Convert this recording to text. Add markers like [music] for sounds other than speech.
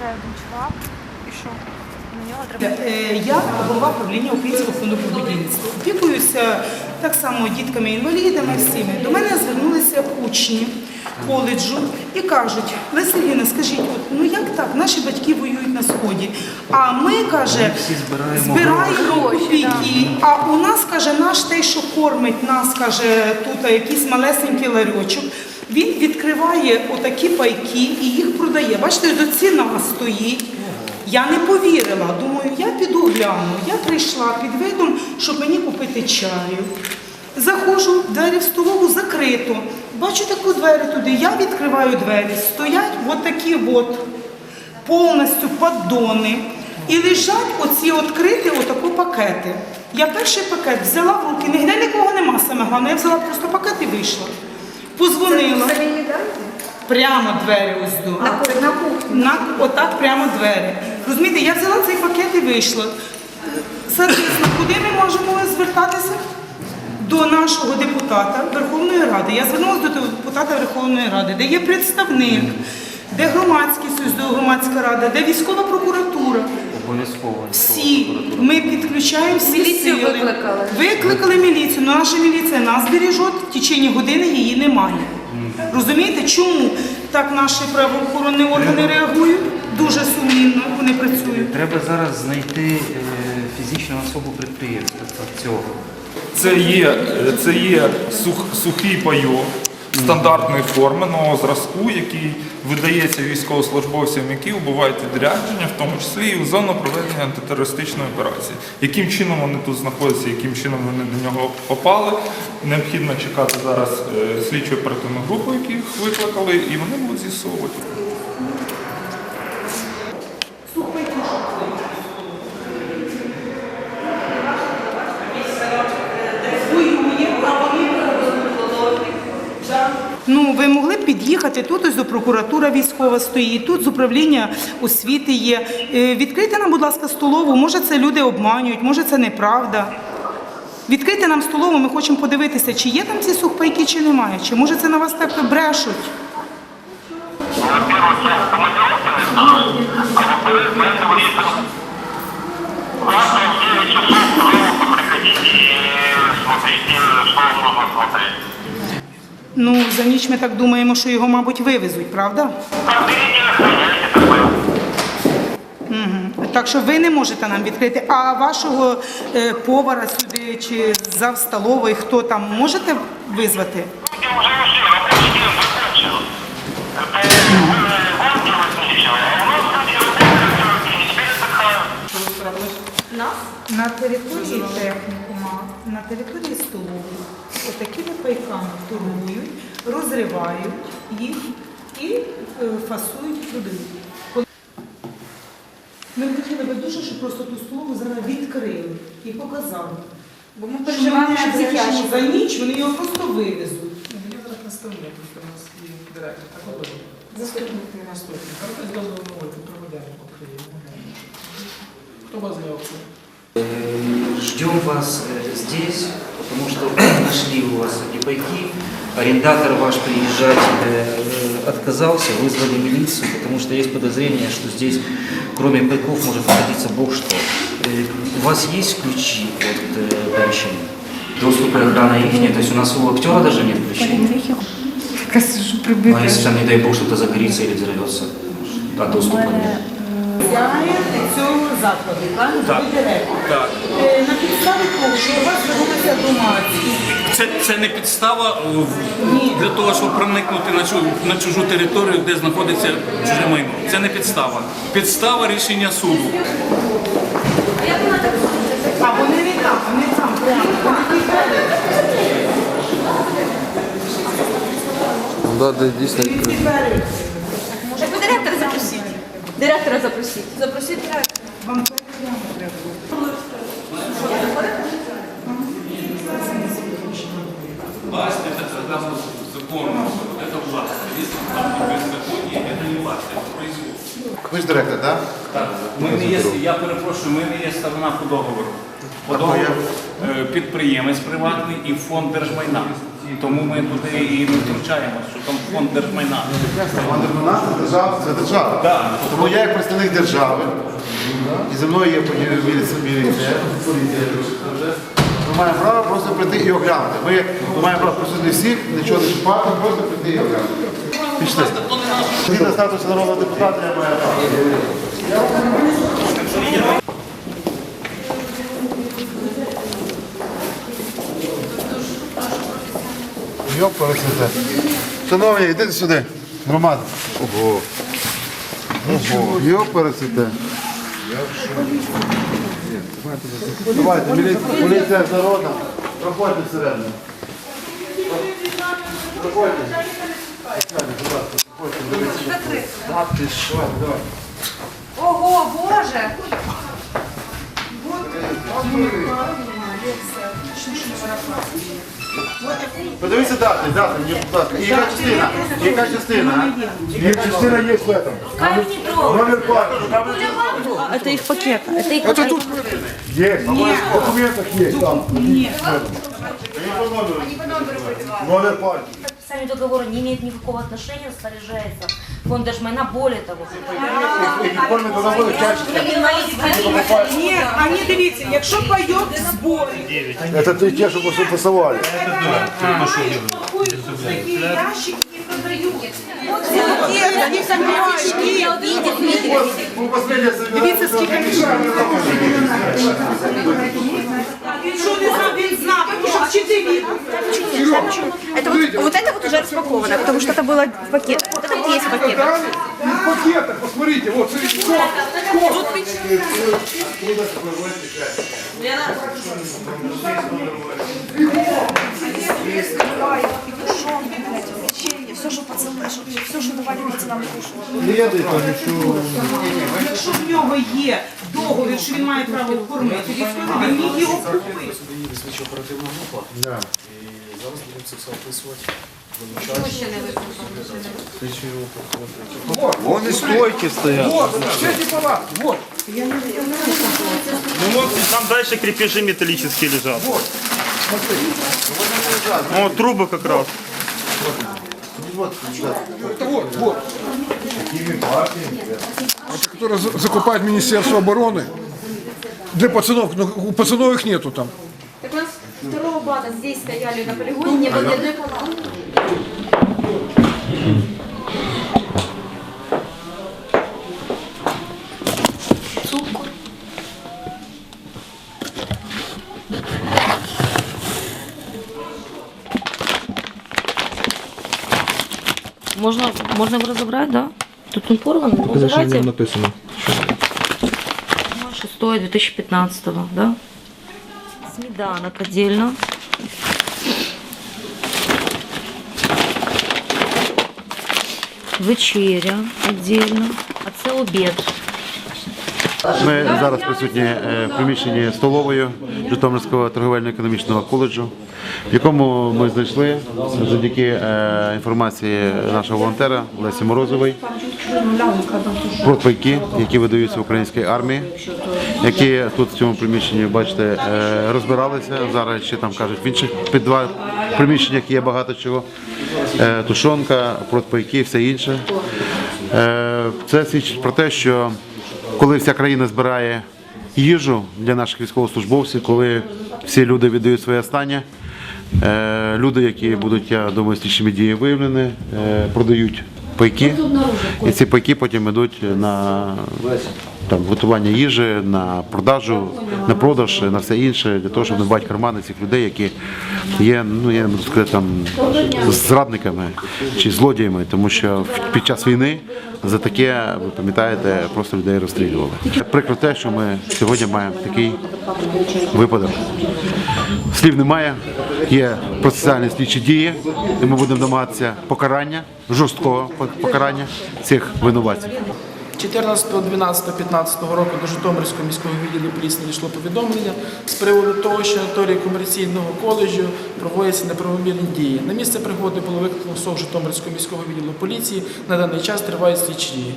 приїжджає один чувак, і що? На нього треба. Е, Я голова правління Українського фонду благодійництва. Опікуюся так само дітками-інвалідами всіми. До мене звернулися учні коледжу і кажуть, Леся Сергійовна, скажіть, от, ну як так? Наші батьки воюють на сході. А ми каже, збираємо збираємо копійки. А у нас каже, наш той, що кормить нас, каже, тут якийсь малесенький ларьочок. Він відкриває отакі пайки і їх продає. Бачите, до ціна стоїть. Я не повірила. Думаю, я піду гляну. Я прийшла під видом, щоб мені купити чаю. Заходжу, двері в столову закрито. Бачу таку двері туди. Я відкриваю двері. Стоять от такі от повністю поддони. І лежать оці відкриті отако пакети. Я перший пакет взяла в руки, ніде нікого нема саме головне. Я взяла просто пакет і вийшла. Позвонила. Прямо двері ось до. На. На кухні. На, отак прямо двері. Розумієте, я взяла цей пакет і вийшла. Соответственно, куди ми можемо звертатися? До нашого депутата Верховної Ради. Я звернулася до депутата Верховної Ради, де є представник, де громадський союз, де громадська рада, де військова прокуратура. Обов'язково. Всі ми підключаємо всі Міліцію сили. викликали? Викликали міліцію. але Наша міліція нас бережет, в течение години її немає. Розумієте, чому так наші правоохоронні органи реагують? Дуже сумнівно вони працюють. Треба зараз знайти е, фізичну особу підприємства цього. Це є, це є сух, сухий пайок стандартної форми нового зразку, який видається військовослужбовцям, які убувають відрядження, в тому числі і в зону проведення антитерористичної операції. Яким чином вони тут знаходяться, яким чином вони до нього попали, необхідно чекати зараз е, слідчу оперативну групу, яких викликали, і вони будуть з'ясовувати. Ну, ви могли б під'їхати, тут ось до прокуратура військова стоїть, тут з управління освіти є. Е, Відкрийте нам, будь ласка, столову. Може, це люди обманюють, може, це неправда. Відкрийте нам столову, ми хочемо подивитися, чи є там ці сухпайки, чи немає. Чи може це на вас так брешуть? Во-первых, я в командировке, а во-вторых, мы сегодня завтра в 9 часов, пожалуйста, приходите и смотрите, что вам нужно смотреть. Ну, за ніч ми так думаємо, що його, мабуть, вивезуть, правда? Угу. Так що ви не можете нам відкрити. А вашого е, повара сюди чи зав столової, хто там можете визвати? Люди Нас? На території технікума, на території столової, отакими пайками торгують, розривають їх і е, фасують. Коли- Ми хотіли би дуже, щоб просто ту столову зараз відкрили і показали. Бо ми переживаємо, за ніч вони його просто вивезуть. Я зараз наставник, у нас є директор. Заступник. наступник. Дозволу новий, проведемо по Києву. Хто вас з'явився? Э, Ждем вас э, здесь, потому что [clears throat] нашли у вас эти пайки. Арендатор ваш приезжать э, э, отказался, вызвали милицию, потому что есть подозрение, что здесь кроме пайков может находиться бог что. Э, У вас есть ключи от э, помещения? Доступ и охрана их То есть у нас у актера даже нет ключей? Ну, а если там, не дай бог, что-то загорится или взорвется, а доступа нет? Цього закладу, правильно? Так. Ви директор. Так. Е, На підставі того, що у вас звернулися громадськість. Це, це не підстава е, в- для того, щоб проникнути на, чу, на чужу територію, де знаходиться чуже майно. Це не підстава. Підстава рішення суду. А вони не там, вони там прямо. Вони підтримують. Да, да, дійсно відкрито. Так ви директора запросіть. Директора запросіть. Запросіть директора. Вам це прямо треба було. Власть это согласно закону, это власть. Если там не беззаконие, это не власть, это произвол. Ви ж директор, так? Так, ми не є, я перепрошую, ми не є сторона по договору. По А то договору е, підприємець приватний і фонд держмайна. І тому ми туди і не втручаємося, що там фонд держмайна. Вона це держава, це держава. Тому я як представник держави, і зі мною є міліція, міліція. Ми маємо право просто прийти і оглянути. Ми, ми маємо право присутні всіх, нічого не чіпати, просто прийти і оглянути. Пішли. Згідно статусу народного депутата я маю право. Йоп, пересвіте. Шановні, йдіть сюди. Громада. Ого. Ого. Йоп, пересвіте. Давайте, міліція, поліція народна. Проходьте всередину. Проходьте. Да, ти що, давай. Ого, Боже! Подивіться дати, дати, мені, будь ласка. І яка частина? І Яка частина? а? Яка частина є в этом? Номер парку. Это их пакет. Это их Это тут есть. В документах есть. Там. Номер парку. Сами договора не имеют никакого отношения, распоряжается фонд Держмайна. Более того, Форми договору чаще. Ні, а ні, дивіться, якщо пайок в зборі, Это ты те, что просто тасовали. такі ящики і продають. Дивіться, скільки Він що не знав, він знав, тому що вчителі. Это вот, вот это вот уже распаковано, потому что это было в пакет. Вот это вот есть в пакетах. В пакетах, посмотрите, вот, Якщо в нього є договір, що він має право кормити він міг його купити. Вони стойки стоять. вот. Ну вот там дальше крепежи металлические лежат. Вот, вот трубы как раз. Вот, вот. Это который за- закупает Министерство обороны. Для пацанов, но у пацанов их нету там. Так у нас второго бата здесь стояли на полигоне, не было ни одной команды. Он порван. Ну, давайте. написано. 6 2015, да? Сметанок отдельно. Вечеря отдельно. А це обід. Ми зараз присутні е, в приміщенні столової Житомирського торговельно-економічного коледжу, в якому ми знайшли завдяки е, інформації нашого волонтера Лесі Морозової протпайки, які видаються в українській армії, які тут в цьому приміщенні, бачите, е, розбиралися. Зараз ще там кажуть, в інших підвал приміщеннях є багато чого. Е, Тушонка, протпайки, все інше. Е, Це свідчить про те, що коли вся країна збирає їжу для наших військовослужбовців, коли всі люди віддають своє останнє, люди, які будуть, я думаю, слідчими дії виявлені, продають пайки, і ці пайки потім йдуть на там, готування їжі, на продажу, на продаж, на все інше, для того, щоб не бати кармани цих людей, які є, ну я не буду сказати, там зрадниками чи злодіями, тому що під час війни за таке, ви пам'ятаєте, просто людей розстрілювали. Прикро те, що ми сьогодні маємо такий випадок. Слів немає, є процесуальні слідчі дії, і ми будемо домагатися покарання, жорсткого покарання цих винуватців. 14, 12, 15 року до Житомирського міського відділу поліції надійшло повідомлення з приводу того, що на території комерційного коледжу проводяться неправомірні дії. На місце пригоди було викликано СОВ Житомирського міського відділу поліції. На даний час тривають слідчі дії.